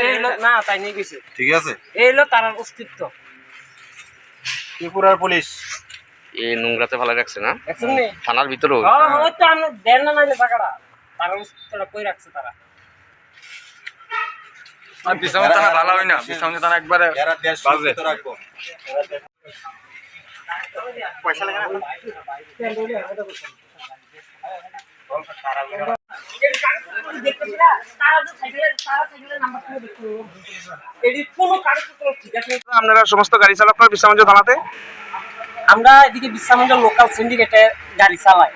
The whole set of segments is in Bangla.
এই হলো- না তাই নিয়ে গেছে। ঠিক আছে। এই হলো তার অস্তিত্ব। ত্রিপুরার পুলিশ। এই নোংরাতে ভালো রাখছে না? থানার ভিতরেও? হ্যাঁ ওই তো আমরা দেন না নাইলে টাকাটা তার অস্তিত্বটা কই রাখছে তারা? আর বিশ্রামের থানা ভালো হয় না? বিশ্রামের থানা একবারে বাজে। সুরক্ষিত রাখব আপনারা সমস্ত গাড়ি চালকরা বিশ্রামঞ্জ থানাতে আমরা এদিকে বিশ্রামঞ্জল লোকাল সিন্ডিকেটে গাড়ি চালাই।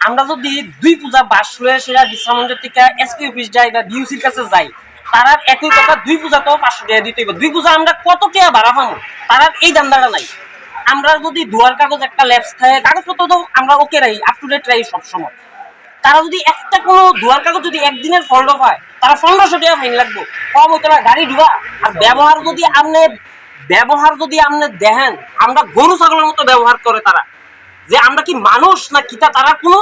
আমরা যদি দুই পূজা বাস লয়ে সেটা বিশ্রামঞ্জল থেকে এসপি অফিস যাই বা বিউসির কাছে যাই তারা একই কথা দুই পূজাতেও পাঁচশো টাকা দিতে হবে দুই পূজা আমরা কত টাকা ভাড়া পাবো? তারা এই দামদাটা নাই। আমরা যদি দুয়ার কাগজ একটা ল্যাপস থাকে, কাগজপত্র তো আমরা ওকে রাখি আপ টু ডেট রাখি সবসময়। তারা যদি একটা কোনো দুয়ার কাগজ যদি একদিনের ফল্ট হয়, তারা পনেরোশো টাকা ফাইন লাগবো। কম হইতো না গাড়ি ঢুকা আর ব্যবহার যদি আপনি ব্যবহার যদি আপনি দেখেন, আমরা গরু ছাগলের মতো ব্যবহার করে তারা। যে আমরা কি মানুষ না কিতা তারা কোনো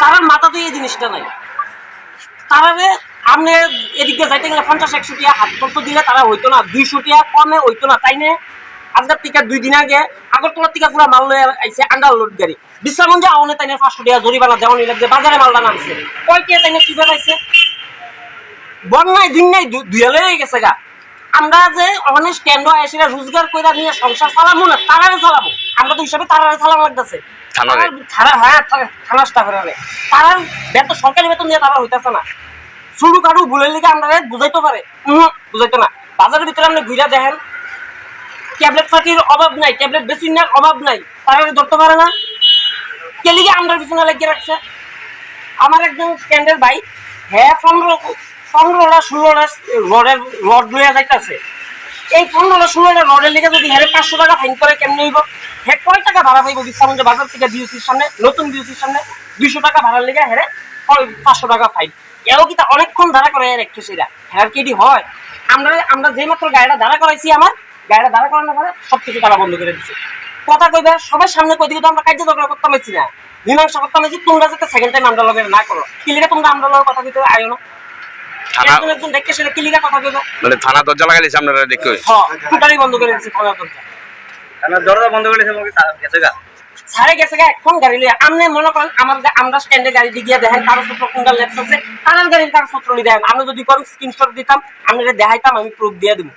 তারার মাথাতে এই জিনিসটা নাই। তারারে আপনি এদিকে যাইতে গেলে পঞ্চাশ, একশো টাকা হাত খরচ দিলে তারা হইতো না, দুইশো টাকা কমে হইতো না, তাই না? আজকের থেকে দুই দিন আগে আগরতলার থেকে পুরো মাল লয়ে আইছে আন্ডার লোড গাড়ি। বিশ্রামগঞ্জ আওনে তাই না পাঁচশো টাকা জরিমানা দেওয়া নিলে যে বাজারে মালটা নামছে কয় টাকা তাই কি বেড়াইছে বন্যায় দিন নাই গেছে গা। আমরা যে অনেক স্ট্যান্ড রোজগার করে নিয়ে সংসার চালাবো না তারারে চালাবো আমরা তো হিসাবে তারারে চালানো লাগতেছে। থানা হ্যাঁ থানা স্টাফের তারার বেতন সরকারি বেতন দিয়ে তারা হইতেছে না। শুরু কারু ভুলের লিগে আমরা বুঝাইতে পারে। বুঝাইতো না। বাজারের ভিতরে আপনি ঘুরে দেখেন ট্যাবলেট ফাটির অভাব নাই, ট্যাবলেট বেশি নেওয়ার অভাব নাই। তারা ধরতে পারে না। কে লিগে আমরা পিছনে লাগিয়ে রাখছে? আমার একজন স্ট্যান্ডের ভাই হ্যাঁ পনেরো, পনেরোটা, ষোলোটা রডের রড লইয়া যাইতেছে। এই পনেরোটা, ষোলোটা রডের লিগে যদি হ্যাঁ পাঁচশো টাকা ফাইন করে কেমনি হইব? হ্যাঁ কয় টাকা ভাড়া পাইব বিশ্রামঞ্জ বাজার থেকে বিউসির সামনে, নতুন বিউসির সামনে? দুইশো টাকা ভাড়ার লিগে হ্যাঁ পাঁচশো টাকা ফাইন এও কি তা অনেকক্ষণ দাঁড়া করে রেখে সেটা হ্যাঁ কি হয়? আমরা আমরা যে মাত্র গাড়িটা দাঁড়া করাইছি আমার গাড়িটা দাঁড়া করানোর পরে সব কিছু তারা বন্ধ করে দিচ্ছে কথা কইবে সবার সামনে কই দিকে তো আমরা কার্য ঝগড়া করতে পারছি না। মীমাংসা করতে পারছি তোমরা যাতে সেকেন্ড টাইম আমরা লগে না করো। কি লিগে তোমরা আমরা লগে কথা কইতে আয়ো না? একজন একজন দেখে সেটা কি কথা কইবে? মানে থানা দরজা লাগাইছে আপনারা দেখে হ্যাঁ টোটালি বন্ধ করে দিচ্ছি থানার দরজা। দরজা বন্ধ করে গেছে গা। সারে গেছে গা এখন গাড়ি লিয়ে আপনি মনে করেন আমার গা- আমরা স্ট্যান্ডে গাড়ি দিয়ে গিয়ে দেখেন কাগজপত্র কোনটা লেপস আছে তার গাড়ির কাগজপত্র নিয়ে দেখেন আমরা যদি করেন স্ক্রিনশট দিতাম আমি এটা দেখাইতাম আমি প্রুফ দিয়ে দেবো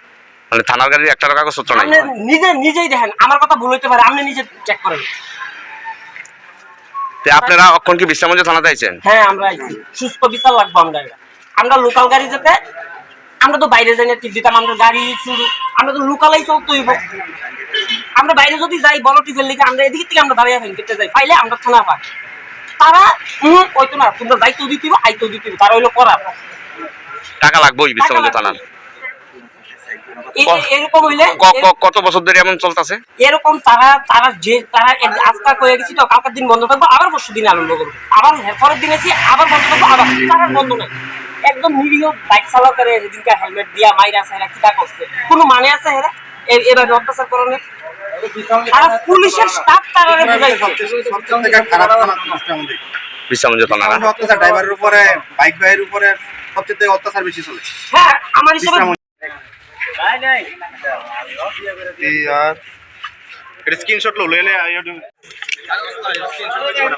মানে থানার গাড়ির একটা কাগজপত্র নাই। নিজে নিজেই দেখেন আমার কথা ভুল হইতে পারে আপনি নিজে চেক করেন। তো আপনারা অক্ষণ কি বিশ্রামঞ্জ থানাতে আইছেন? হ্যাঁ আমরা আইছি। সুস্থ বিচার লাগবো আমরা আমরা লোকাল গাড়ি যেতে আমরা তো বাইরে যাই না টিপ দিতাম আমরা গাড়ি শুরু আমরা তো লোকালাই চলতে হইব। আমরা বাইরে যদি যাই বড় টিপের লিখে আমরা এদিকে থেকে আমরা দাঁড়িয়ে ফেন কেটে যাই। পাইলে আমরা থানা পাই। তারা হুম ওইতো না তোমরা যাইতেও দিতে আইতেও দিতে তারা হইল করা টাকা লাগবেই বিশ্রামঞ্জ থানার? এরকম হইলে কত বছর ধরে এমন চলতেছে? এরকম তারা তারা যে তারা আজকাল কয়ে গেছি তো কালকের দিন বন্ধ থাকব আবার পরশু দিন আরম্ভ করব। আবার হ্যাঁ, পরের দিন এসে আবার বন্ধ থাকব আবার তারা বন্ধ নাই। একদম নিরীহ বাইক চালাও করে সেদিনকে হেলমেট দিয়া মাইরা সাইরা কিটা করছে? কোনো মানে আছে হেরা এভাবে অত্যাচার করণে আর পুলিশের স্টাফ তারা বিশ্রামঞ্জ থানা অত্যাচার ড্রাইভারের উপরে বাইক ভাইয়ের উপরে সবচেয়ে থেকে অত্যাচার বেশি চলে। হ্যাঁ আমার হিসেবে বিশ্রামন্দি এই আর এটা